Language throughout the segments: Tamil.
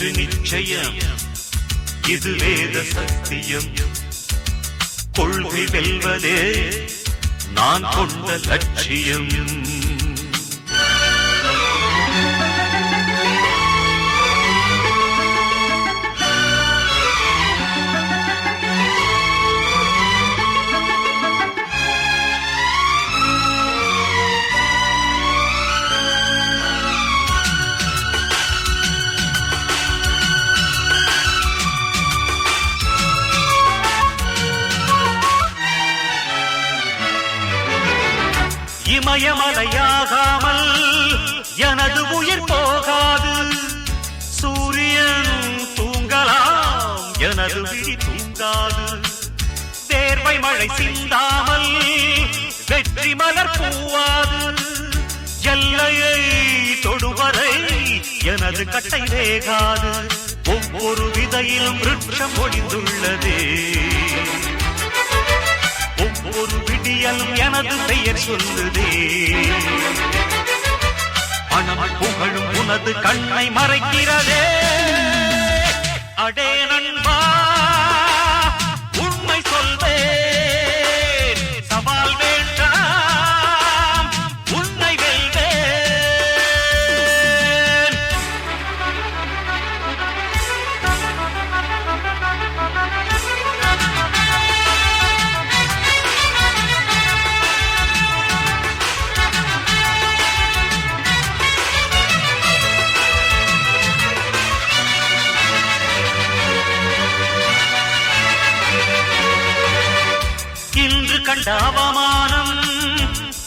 என்று நிச்சயம் இது வேத சத்தியம். கொள்கை வெல்வதே நான் கொண்ட லட்சியம். இமயமலையாகாமல் எனது உயிர் போகாது. சூரியன் தூங்கலாம் எனது விழி தூங்காது. தேர்வை மழை சிந்தாமல் வெற்றி மலர் பூவாது. எல்லையை தொடுவரை எனது கட்டை வேகாது ஒவ்வொரு விதையிலும் விருட்சம் ஒளிந்துள்ளதே. ஒவ்வொரு விடியலும் எனது பெயர் சொல்லுதே. பணம் புகழும் உனது கண்ணை மறைக்கிறதே. அடே நண்பா. கண்ட அவமானம்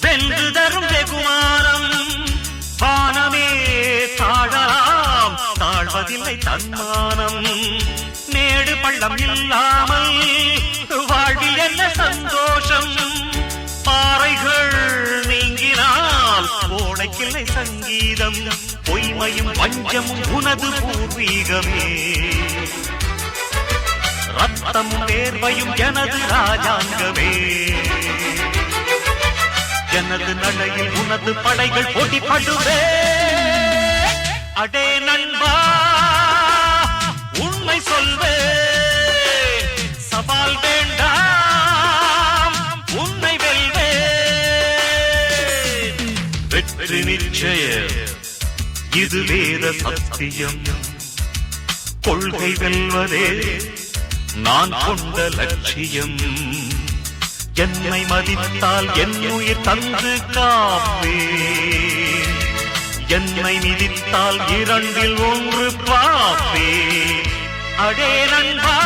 வென்று தரும் வெகுமானம். வானமே தாழலாம் தாழ்வதில்லை தன்மானம். மேடு பள்ளம் இல்லாமல் வாழ்வில் என்ன சந்தோஷம்? பாறைகள் நீங்கினால் ஓடைக்கில்லை சங்கீதம். பொய்மையும் வஞ்சமும் உனது பூர்வீகமே. ரத்தமும் வேர்வையும் எனது ராஜாங்கமே. உனது படைகள் போட்டி போட்டிப்படுவே அடே நண்பா உண்மை சொல்வே. சவால் வேண்டாம் உன்னை வெல்வே. வெற்றி நிச்சய இது வேத சத்தியம். கொள்கை வெல்வதே நான் கொண்ட லட்சியம். என்னை மதித்தால் என் உயிர் தந்து காப்பே. என்னை மிதித்தால் இரண்டில் ஒன்று பாப்பே. அடே நண்பா